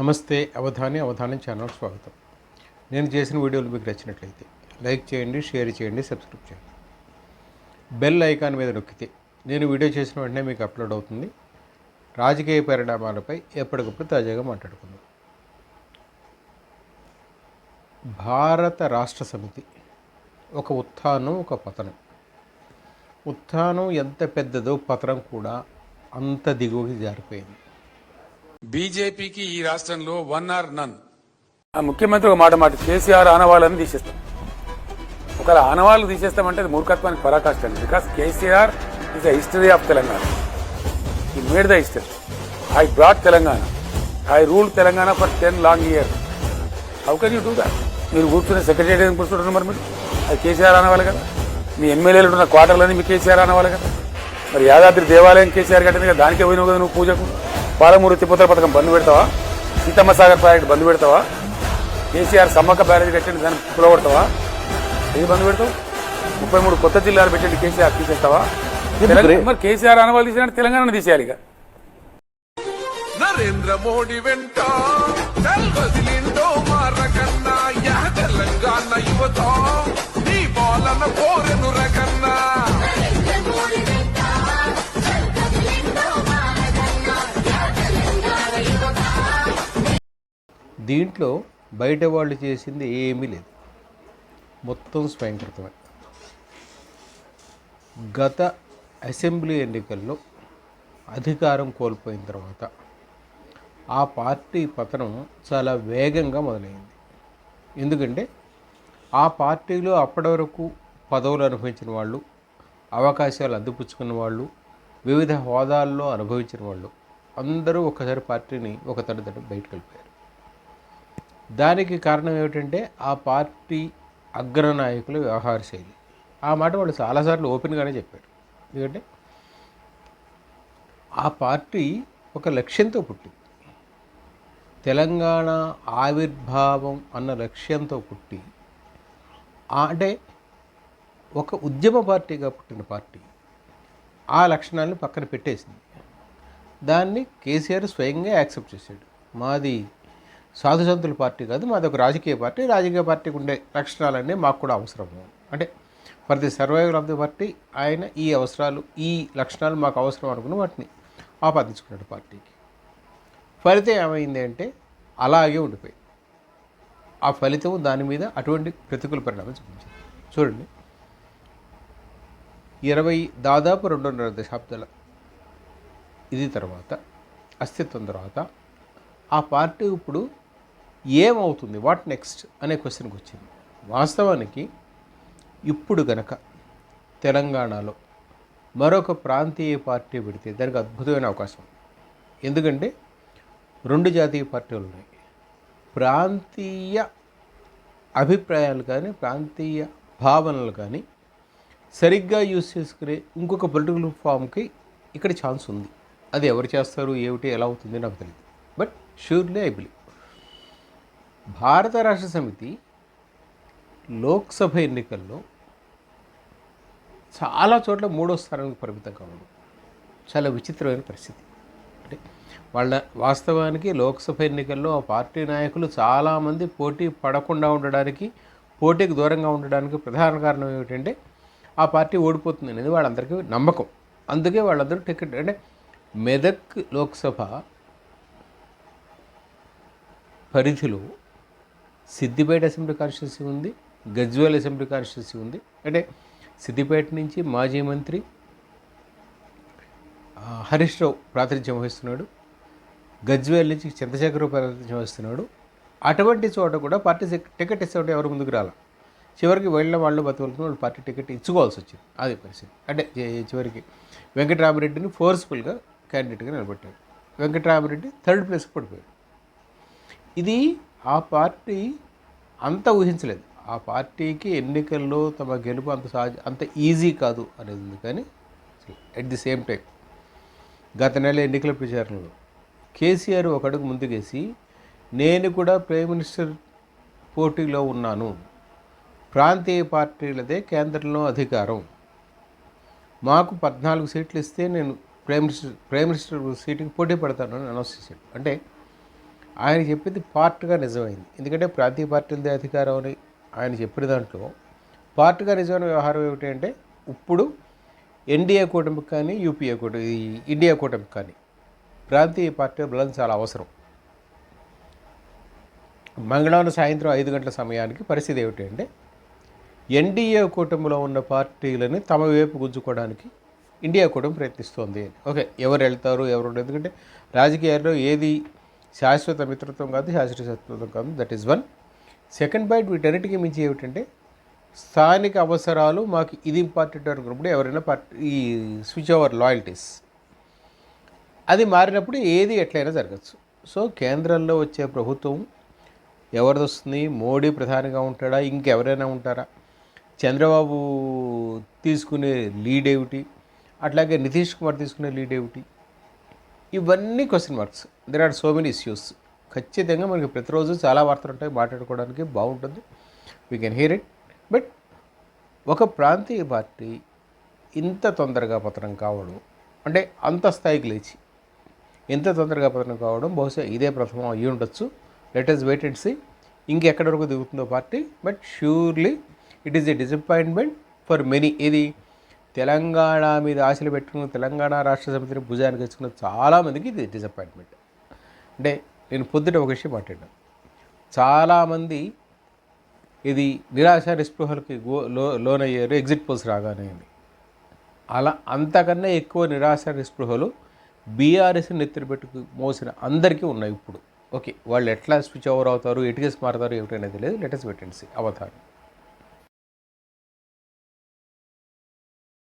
నమస్తే అవధాని అవధానం ఛానల్ స్వాగతం. నేను చేసిన వీడియోలు మీకు నచ్చినట్లయితే లైక్ చేయండి షేర్ చేయండి సబ్స్క్రైబ్ చేయండి. బెల్ ఐకాన్ మీద నొక్కితే నేను వీడియో చేసిన వెంటనే మీకు అప్లోడ్ అవుతుంది. రాజకీయ పరిణామాలపై ఎప్పటికప్పుడు తాజాగా మాట్లాడుకుందాం. భారత రాష్ట్ర సమితి ఒక ఉత్థానం ఒక పతనం. ఉత్థానం ఎంత పెద్దదో పతనం కూడా అంత దిగువకి జారిపోయింది. బీజేపీకి ఈ రాష్ట్రంలో వన్ ఆర్ నన్. ఆ ముఖ్యమంత్రి ఒక మాట మాట కేసీఆర్ ఆనవాళ్ళని తీసేస్తాం. ఒకవేళ ఆనవాళ్ళు తీసేస్తామంటే అది మూర్ఖత్వానికి పరాకాష్ట అండి because KCR is the history of Telangana. He made the history I brought Telangana. I rule Telangana for ten long year how can you do that మీరు కూర్చునే సెక్రటరీ కూర్చుంటున్నారు మరి మీరు. అది కేసీఆర్ అనవాలి కదా. మీ ఎమ్మెల్యేలు ఉన్న క్వార్టర్లని మీ కేసీఆర్ అనవాలి కదా. మరి యాదాద్రి దేవాలయం కేసీఆర్ కట్టింది కదా దానికే పోయినావు కదా నువ్వు పూజకు. పాలమూరు తిప్పుతల పథకం బంద్ పెడతావా? సీతమ్మ సాగర్ ప్రాజెక్ట్ బంద్ పెడతావా? కేసీఆర్ సమ్మక్క బ్యారేజ్ కట్టింది దాన్ని కులగొడతావా? ఏది బంద్ పెడతావు? ముప్పై మూడు కొత్త జిల్లాలు పెట్టండి కేసీఆర్ తీసేస్తావా? మరి కేసీఆర్ అనవాలి తీసేయాలంటే తెలంగాణ తీసేయాలి ఇక. నరేంద్ర మోడీ వెంట దీంట్లో బయట వాళ్ళు చేసింది ఏమీ లేదు. మొత్తం స్వయంకృతమే. గత అసెంబ్లీ ఎన్నికల్లో అధికారం కోల్పోయిన తర్వాత ఆ పార్టీ పతనం చాలా వేగంగా మొదలైంది. ఎందుకంటే ఆ పార్టీలో అప్పటి వరకు పదవులు అనుభవించిన వాళ్ళు అవకాశాలు అందిపుచ్చుకున్న వాళ్ళు వివిధ హోదాల్లో అనుభవించిన వాళ్ళు అందరూ ఒకసారి పార్టీని ఒక తడి బయటకు వెళ్ళిపోయారు దానికి కారణం ఏమిటంటే ఆ పార్టీ అగ్రనాయకుల వ్యవహార శైలి. ఆ మాట వాళ్ళు చాలాసార్లు ఓపెన్గానే చెప్పారు. ఎందుకంటే ఆ పార్టీ ఒక లక్ష్యంతో పుట్టింది. తెలంగాణ ఆవిర్భావం అన్న లక్ష్యంతో పుట్టి అంటే ఒక ఉద్యమ పార్టీగా పుట్టిన పార్టీ. ఆ లక్షణాలను పక్కన పెట్టేసింది. దాన్ని కేసీఆర్ స్వయంగా యాక్సెప్ట్ చేశాడు. మాది సాధుసంతుల పార్టీ కాదు మాది ఒక రాజకీయ పార్టీ. రాజకీయ పార్టీకి ఉండే లక్షణాలన్నీ మాకు కూడా అవసరము. అంటే for the survival of the party ఆయన ఈ అవసరాలు ఈ లక్షణాలు మాకు అవసరం అనుకుని వాటిని ఆపాదించుకున్నాడు పార్టీకి. ఫలితం ఏమైంది అంటే అలాగే ఉండిపోయింది. ఆ ఫలితం దాని మీద అటువంటి ప్రతికూల పరిణామం చూపించింది. చూడండి. ఇరవై దాదాపు రెండున్నర దశాబ్దాల ఇది తర్వాత అస్తిత్వం తర్వాత ఆ పార్టీ ఇప్పుడు ఏమవుతుంది? వాట్ నెక్స్ట్ అనే క్వశ్చన్కి వచ్చింది. వాస్తవానికి ఇప్పుడు గనక తెలంగాణలో మరొక ప్రాంతీయ పార్టీ పెడితే దానికి అద్భుతమైన అవకాశం ఎందుకంటే రెండు జాతీయ పార్టీలు ఉన్నాయి. ప్రాంతీయ అభిప్రాయాలు కానీ ప్రాంతీయ భావనలు కానీ సరిగ్గా యూస్ చేసుకునే ఇంకొక పొలిటికల్ ఫామ్కి ఇక్కడ ఛాన్స్ ఉంది. అది ఎవరు చేస్తారు ఏమిటి ఎలా అవుతుంది నాకు తెలియదు బట్ షూర్లీ ఐ బిలీవ్ భారత రాష్ట్ర సమితి లోక్సభ ఎన్నికల్లో చాలా చోట్ల మూడో స్థానానికి పరిమితంగా ఉంది. చాలా విచిత్రమైన పరిస్థితి. అంటే వాళ్ళ వాస్తవానికి లోక్సభ ఎన్నికల్లో ఆ పార్టీ నాయకులు చాలామంది పోటీ పడకుండా ఉండడానికి పోటీకి దూరంగా ఉండడానికి ప్రధాన కారణం ఏమిటంటే ఆ పార్టీ ఓడిపోతుంది అనేది వాళ్ళందరికీ నమ్మకం. అందుకే వాళ్ళందరూ టికెట్ అంటే మెదక్ లోక్సభ పరిధిలో సిద్దిపేట అసెంబ్లీ కాన్స్టిట్యూన్సీ ఉంది గజ్వేల్ అసెంబ్లీ కాన్స్టిట్యూన్సీ ఉంది. అంటే సిద్దిపేట నుంచి మాజీ మంత్రి హరీష్ రావు ప్రాతినిధ్యం వహిస్తున్నాడు. గజ్వేల్ నుంచి చంద్రశేఖరరావు ప్రాతినిధ్యం వహిస్తున్నాడు. అటువంటి చోట కూడా పార్టీ టికెట్ ఇస్తుంటే ఎవరు ముందుకు రాల? చివరికి వెళ్ళిన వాళ్ళు బతుకులుతున్న వాళ్ళు పార్టీ టికెట్ ఇచ్చుకోవాల్సి వచ్చింది. అది పరిస్థితి. అంటే చివరికి వెంకటరామరెడ్డిని ఫోర్స్ఫుల్గా క్యాండిడేట్గా నిలబెట్టాడు వెంకటరామరెడ్డి థర్డ్ ప్లేస్కి పడిపోయాడు. ఇది ఆ పార్టీ అంత ఊహించలేదు. ఆ పార్టీకి ఎన్నికల్లో తమ గెలుపు అంత సహజ అంత ఈజీ కాదు అనేది ఉంది కానీ అట్ ది సేమ్ టైం గత నెల ఎన్నికల ప్రచారంలో కేసీఆర్ ఒక అడుగు ముందుకేసి నేను కూడా ప్రైమ్ మినిస్టర్ పోటీలో ఉన్నాను. ప్రాంతీయ పార్టీలదే కేంద్రంలో అధికారం. మాకు పద్నాలుగు సీట్లు ఇస్తే నేను ప్రైమ్ మినిస్టర్ ప్రైమ్ మినిస్టర్ సీటుకి పోటీ పడతానని అనౌన్స్ చేశాడు. అంటే ఆయన చెప్పింది పార్ట్గా నిజమైంది. ఎందుకంటే ప్రాంతీయ పార్టీలది అధికారం అని ఆయన చెప్పిన దాంట్లో పార్ట్గా నిజమైన వ్యవహారం ఏమిటి అంటే ఇప్పుడు ఎన్డీఏ కూటమికి కానీ యూపీఏ కూటమి ఇండియా కూటమికి కానీ ప్రాంతీయ పార్టీ బలం చాలా అవసరం. మంగళవారం సాయంత్రం ఐదు గంటల సమయానికి పరిస్థితి ఏమిటి అంటే ఎన్డీఏ కూటమిలో ఉన్న పార్టీలని తమ వైపు గుంజుకోవడానికి ఇండియా కూటమి ప్రయత్నిస్తోంది ఓకే ఎవరు వెళ్తారు ఎవరు ఎందుకంటే రాజకీయాల్లో ఏది శాశ్వత మిత్రత్వం కాదు శాశ్వత శత్రుత్వం కాదు. That is one second point వీటన్నిటికీ మించి ఏమిటంటే స్థానిక అవసరాలు మాకు ఇది ఇంపార్టెంట్ అనుకున్నప్పుడు ఎవరైనా పార్టీ ఈ స్విచ్ ఓవర్ లాయల్టీస్ అది మారినప్పుడు ఏది ఎట్లయినా జరగచ్చు. సో కేంద్రంలో వచ్చే ప్రభుత్వం ఎవరిది వస్తుంది? మోడీ ప్రధానిగా ఉంటాడా? ఇంకెవరైనా ఉంటారా? చంద్రబాబు తీసుకునే లీడ్ ఏమిటి? అట్లాగే నితీష్ కుమార్ తీసుకునే లీడ్ ఏమిటి? ఇవన్నీ question marks there are so many issues ఖచ్చితంగా మనకి ప్రతిరోజు చాలా వార్తలు ఉంటాయి. మాట్లాడుకోవడానికి బాగుంటుంది. We can hear it but ఒక ప్రాంతీయ పార్టీ ఇంత తొందరగా పతనం కావడం అంటే అంత స్థాయికి లేచి ఎంత తొందరగా పతనం కావడం బహుశా ఇదే ప్రథమం అయ్యి ఉండొచ్చు. Let us wait and see ఇంకెక్కడి వరకు దిగుతుందో party but surely it is a disappointment for many ఇది తెలంగాణ మీద ఆశలు పెట్టుకున్న తెలంగాణ రాష్ట్ర సమితిని భుజానికి వచ్చుకున్న చాలామందికి ఇది డిసప్పాయింట్మెంట్ అంటే నేను పొద్దుట ఒక విషయం మాట్లాడాను. చాలామంది ఇది నిరాశ నిస్పృహలకి గో లో లోనయ్యారు ఎగ్జిట్ పోల్స్ రాగానే అని. అలా అంతకన్నా ఎక్కువ నిరాశ నిస్పృహలు బీఆర్ఎస్ నెత్తిన పెట్టుకు మోసిన అందరికీ ఉన్నాయి ఇప్పుడు. ఓకే వాళ్ళు ఎట్లా స్విచ్ ఓవర్ అవుతారు ఎటుకేసి మారుతారు ఏమిటనేది లేదు. లెటర్స్ పెట్టండి అవతారం